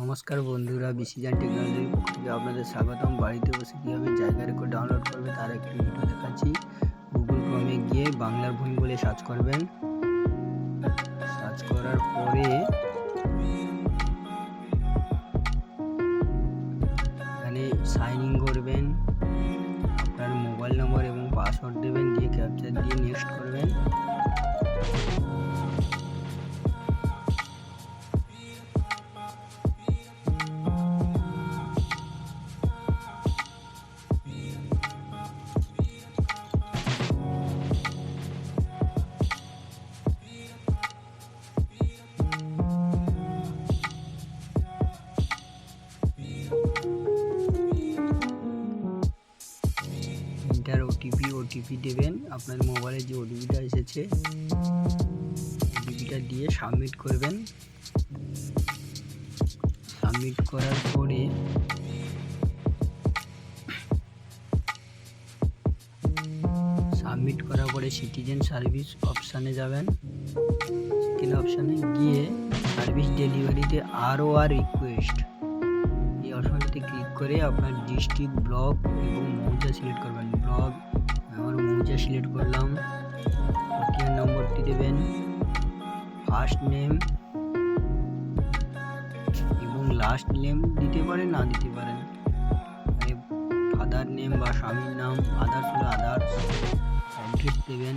নমস্কার বন্ধুরা বিসিজান টেকনোলজির পক্ষ থেকে আপনাদের স্বাগতম। বাড়িতে বসে কীভাবে জায়গা রেকর্ড ডাউনলোড করবে তার একটি ভিডিও দেখাচ্ছি। গুগল ক্রমে গিয়ে বাংলার ভূমি বলে সার্চ করবেন। সার্চ করার পরে এখানে সাইন ইন করবেন, আপনার মোবাইল নম্বর এবং পাসওয়ার্ড দেবেন, দিয়ে ক্যাপচার দিয়ে নেক্সট করবেন। ওটিপি দেবেন। আপনার মোবাইলে যে ওটিপিটা এসেছে ওটিপিটা দিয়ে সাবমিট করবেন। সাবমিট করার পরে সাবমিট করার পরে সিটিজেন সার্ভিস অপশানে যাবেন। সিটিজেন অপশানে গিয়ে সার্ভিস ডেলিভারিতে আরও আর রিকোয়েস্ট এই অপশনটিতে ক্লিক করে আপনার ডিস্ট্রিক্ট ব্লক এবং মৌজা সিলেক্ট করবেন। ব্লক আমার মৌজা সিলেক্ট করলাম। ওটিআর নম্বরটি দেবেন। ফার্স্ট নেম এবং লাস্ট নেম দিতে পারেন, না দিতে পারেন। ফাদার নেম বা স্বামীর নাম আদার্স হলে আদার্স অ্যাড্রেস দেবেন।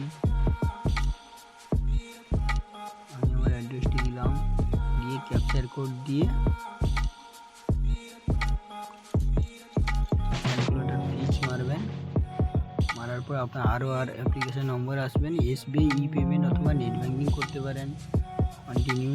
আমি আমার অ্যাড্রেসটি দিলাম। দিয়ে ক্যাপচার কোড দিয়ে মারার পর আপনার আরও আর অ্যাপ্লিকেশন নম্বর আসবেন এসবিআই ই পেমেন্ট অথবা নেট ব্যাঙ্কিং করতে পারেন কন্টিনিউ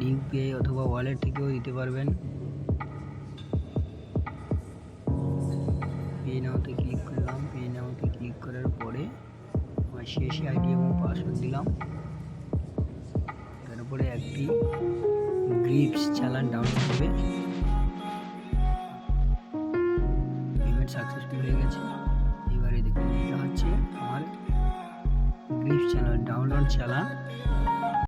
আপনার ইউপিআই অথবা ওয়ালেট থেকেও দিতে পারবেন। পে নাওতে ক্লিক করলাম। পে নাওতে ক্লিক করার পরে আমার শেষ আইডি এবং পাসওয়ার্ড দিলাম। তারপরে একটি গ্রিপস চালান ডাউনলোড হবে। পেমেন্ট সাকসেসফুল হয়ে গেছে। এবারে দেখুন, এটা হচ্ছে আমার গ্রিপস চালান ডাউনলোড চালান।